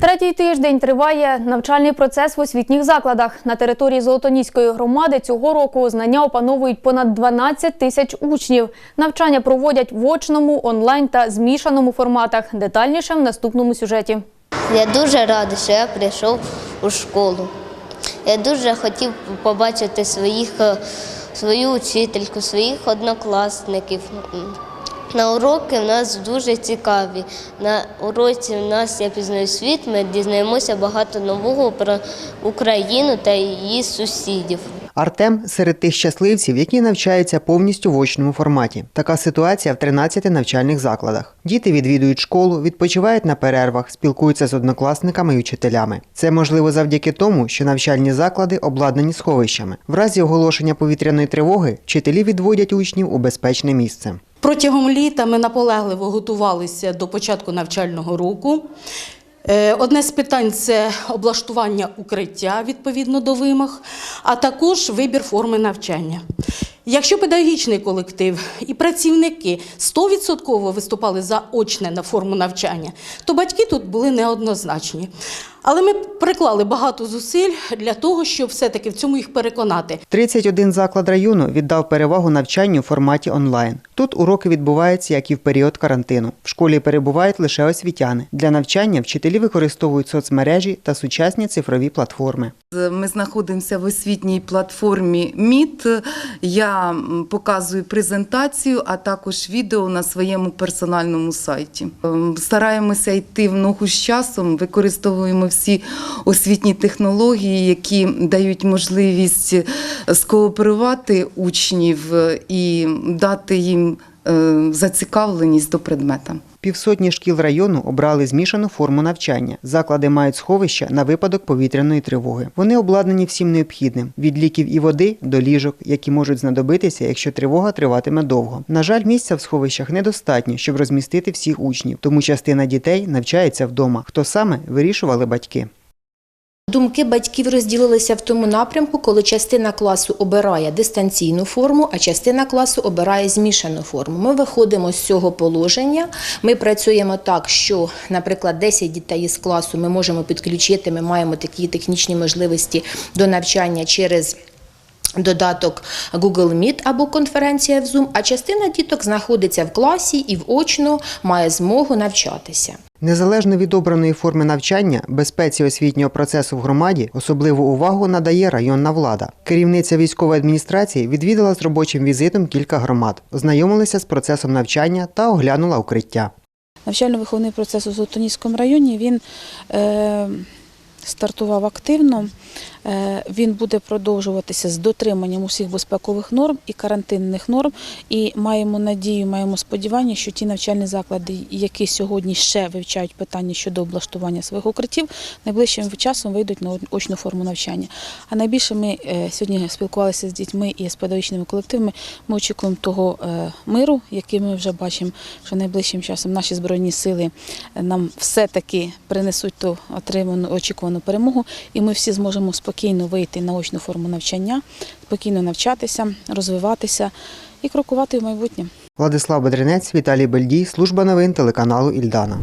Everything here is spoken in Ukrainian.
Третій тиждень триває навчальний процес в освітніх закладах. На території Золотоніської громади цього року знання опановують понад 12 тисяч учнів. Навчання проводять в очному, онлайн та змішаному форматах. Детальніше в наступному сюжеті. Я дуже радий, що я прийшов у школу. Я дуже хотів побачити своїх, е, свою учительку, своїх однокласників. На уроки в нас дуже цікаві. На уроці в нас я пізнаю світ, ми дізнаємося багато нового про Україну та її сусідів. Артем серед тих щасливців, які навчаються повністю в очному форматі. Така ситуація в 13 навчальних закладах. Діти відвідують школу, відпочивають на перервах, спілкуються з однокласниками і вчителями. Це можливо завдяки тому, що навчальні заклади обладнані сховищами. В разі оголошення повітряної тривоги вчителі відводять учнів у безпечне місце. Протягом літа ми наполегливо готувалися до початку навчального року. Е, Одне з питань це облаштування укриття відповідно до вимог, а також вибір форми навчання. Якщо педагогічний колектив і працівники 100% виступали за очне на форму навчання, то батьки тут були неоднозначні. Але ми приклали багато зусиль для того, щоб все-таки в цьому їх переконати. 31 заклад району віддав перевагу навчанню в форматі онлайн. Тут уроки відбуваються, як і в період карантину. В школі перебувають лише освітяни. Для навчання вчителі використовують соцмережі та сучасні цифрові платформи. Ми знаходимося в освітній платформі Meet. Я показую презентацію, а також відео на своєму персональному сайті. Ем, Стараємося йти в ногу з часом, використовуємо всі освітні технології, які дають можливість скооперувати учнів е, і дати їм е, зацікавленість до предмета. Півсотні шкіл району обрали змішану форму навчання. Заклади мають сховища на випадок повітряної тривоги. Вони обладнані всім необхідним від ліків і води до ліжок, які можуть знадобитися, якщо тривога триватиме довго. На жаль, місця в сховищах недостатньо, щоб розмістити всіх учнів, тому частина дітей навчається вдома. Хто саме вирішували батьки. Думки батьків розділилися в тому напрямку, коли частина класу обирає дистанційну форму, а частина класу обирає змішану форму. Ми виходимо з цього положення. Ми працюємо так, що, наприклад, 10 дітей із класу ми можемо підключити. Ми маємо такі технічні можливості до навчання через. Додаток Google Meet або конференція в Zoom, а частина діток знаходиться в класі і вочно має змогу навчатися. Незалежно від обраної форми навчання, безпеці освітнього процесу в громаді особливу увагу надає районна влада. Керівниця військової адміністрації відвідала з робочим візитом кілька громад, ознайомилася з процесом навчання та оглянула укриття. Навчально-виховний процес у Золотоніському районі він е, стартував активно. Е, він буде продовжуватися з дотриманням усіх безпекових норм і карантинних норм. І маємо надію, маємо сподівання, що ті навчальні заклади, які сьогодні ще вивчають питання щодо облаштування своїх укриттів, найближчим часом вийдуть на очну форму навчання. А найбільше ми е, сьогодні спілкувалися з дітьми і з педагогічними колективами. Ми очікуємо того е, миру, який ми вже бачимо, що найближчим часом наші збройні сили нам все-таки принесуть ту отриману очікувану перемогу, і ми всі зможемо спокійно вийти на очну форму навчання, спокійно навчатися, розвиватися і крокувати в майбутнє. Владислав Бедренець, Віталій Бельдій, служба новин телеканалу Ільдана.